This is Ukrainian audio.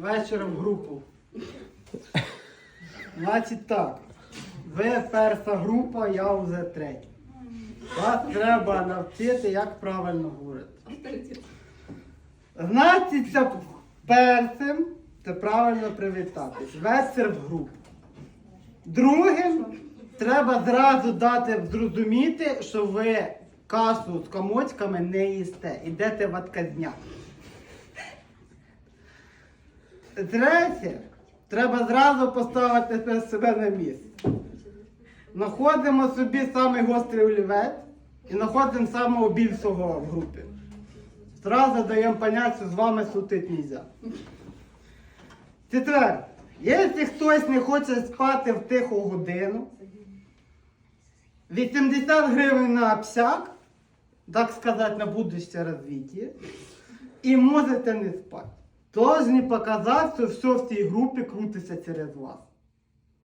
Вечір в групу. Значить так. Ви перша група, я вже третя. Вас треба навчити, як правильно говорити. Значить, першим це правильно привітатись. Вечір в групу. Другим треба зразу дати зрозуміти, що ви кашу з комочками не їсте. Ідете в отказняк. Третє, треба зразу поставити себе на місце. Знаходимо собі самий гострий олівець і знаходимо самого більшого в групі. Зразу даємо поняття, що з вами сутить нельзя. Четверте, якщо хтось не хоче спати в тиху годину, 80 гривень на обсяк, так сказати, на будущее развитие, і можете не спати. Должны показав, що все в цій групі крутиться через вас.